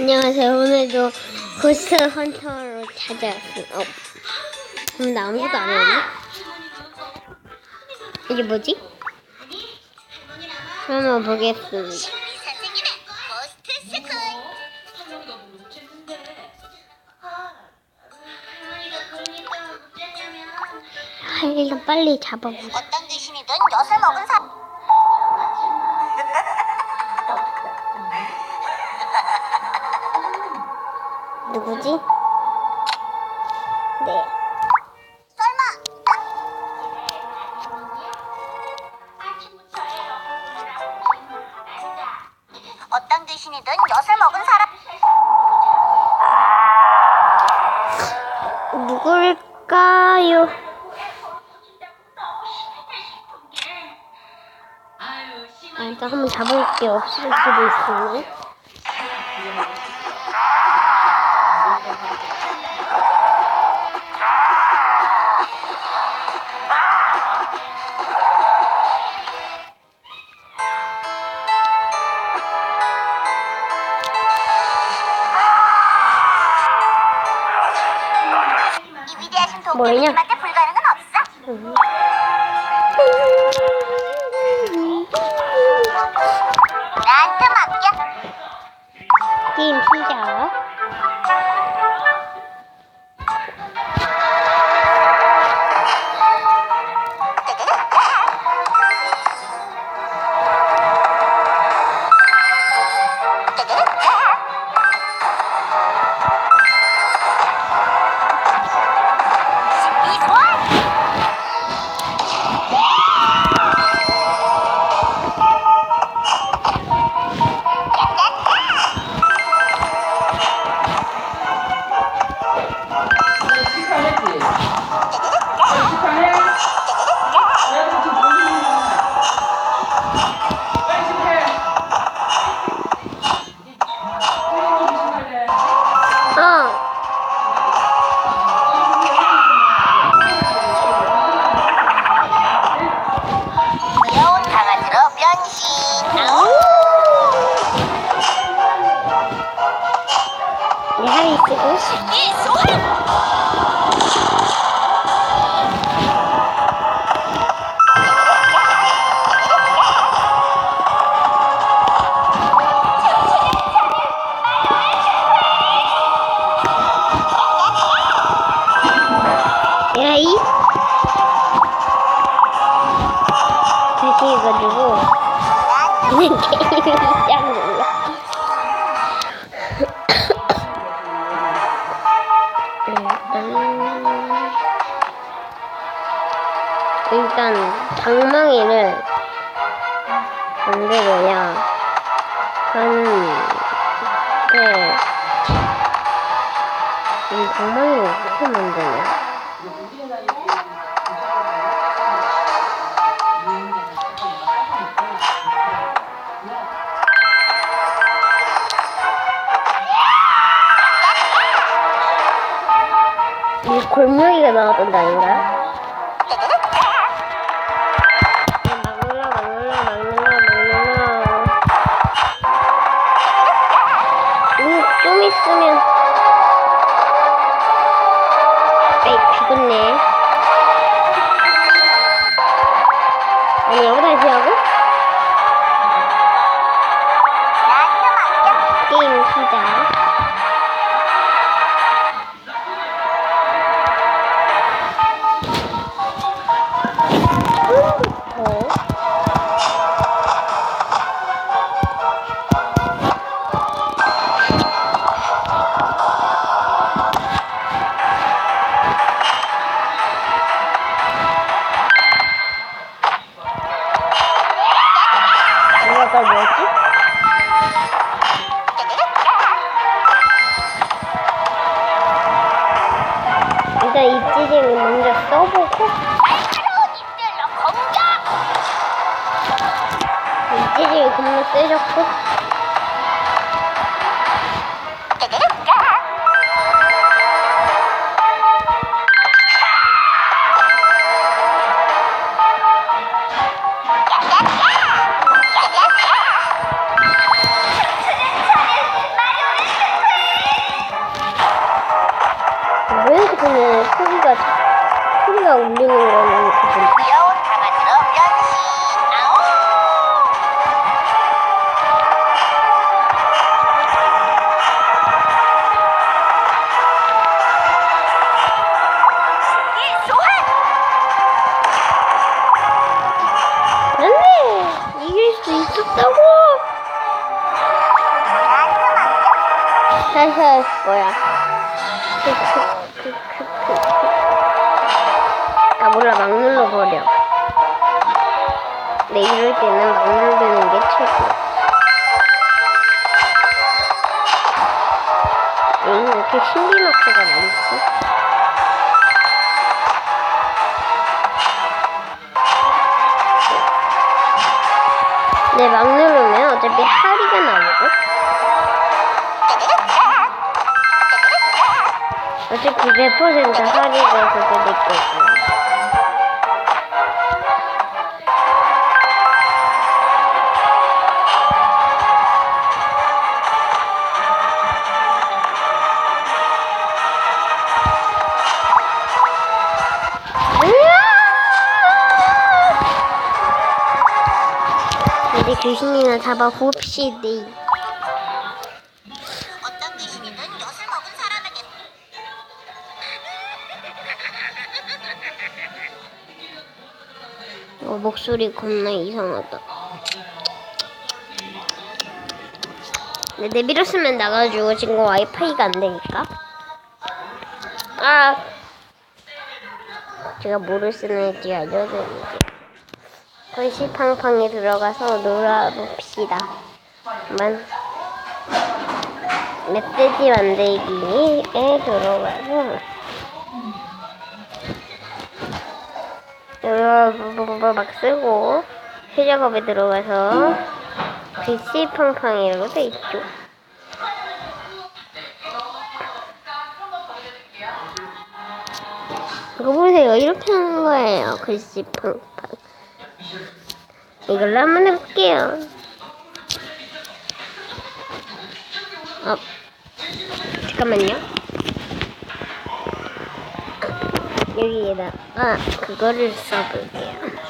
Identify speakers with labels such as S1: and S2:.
S1: 안녕하세요. 오늘도 고스트 헌터로 찾아왔습니다. 어. 근데 아무것도 안 했네. 이게 뭐지? 한번 보겠습니다. 빨리 잡아보자.
S2: 어떤 귀신이든 엿을 먹은 사.
S1: 누구지? 네.
S2: 어떤 귀신이든 엿을 먹은 사람.
S1: 누굴까요? 아, 일단 한번 잡을 게 없을 수도 있으네. 뭐냐?
S2: 불가능은 없어.
S1: 음. 다시 해가지고. 얘는 게임이 시작 눌러. 일단, 일단 방망이를 만들어야 하는데 이 방망이를 어떻게 만드냐? 나왔던 데 아닌가요? 좀 있으면 아이 죽었네 일단 입지를 먼저 써보고. 입지를 겁나 세졌고 울리는 거는 그분.
S2: 귀여운 강아지로 변신.
S1: 안돼 이길 수 있었다고. 다시 할 거야. 아 몰라 막 눌러버려. 내 이럴 때는 막 누르는 게 최고. 왜 이렇게 신비마크가 많지? 네, 막 누르면 어차피 하리가 나오고. 어차피 100% 할인가 그거 될 거고. 귀신이나 잡아 봅시다.
S2: 어떤 귀신이든 엿을 먹은 사람에게
S1: 어, 목소리 겁나 이상하다. 근데 내밀었으면 나가지고 지금 와이파이가 안 되니까. 아, 제가 뭐를 쓰는지 알려드릴게요. 건시팡팡에 들어가서 놀아봅시다. 만 멧돼지 만들기에 들어가서 막 쓰고 해작업에 들어가서 글씨팡팡이라고 돼 있죠. 이거 보세요. 이렇게 하는 거예요. 글씨팡팡. 이걸로 한번 해볼게요. 어, 잠깐만요. 여기에다가 그거를 써볼게요.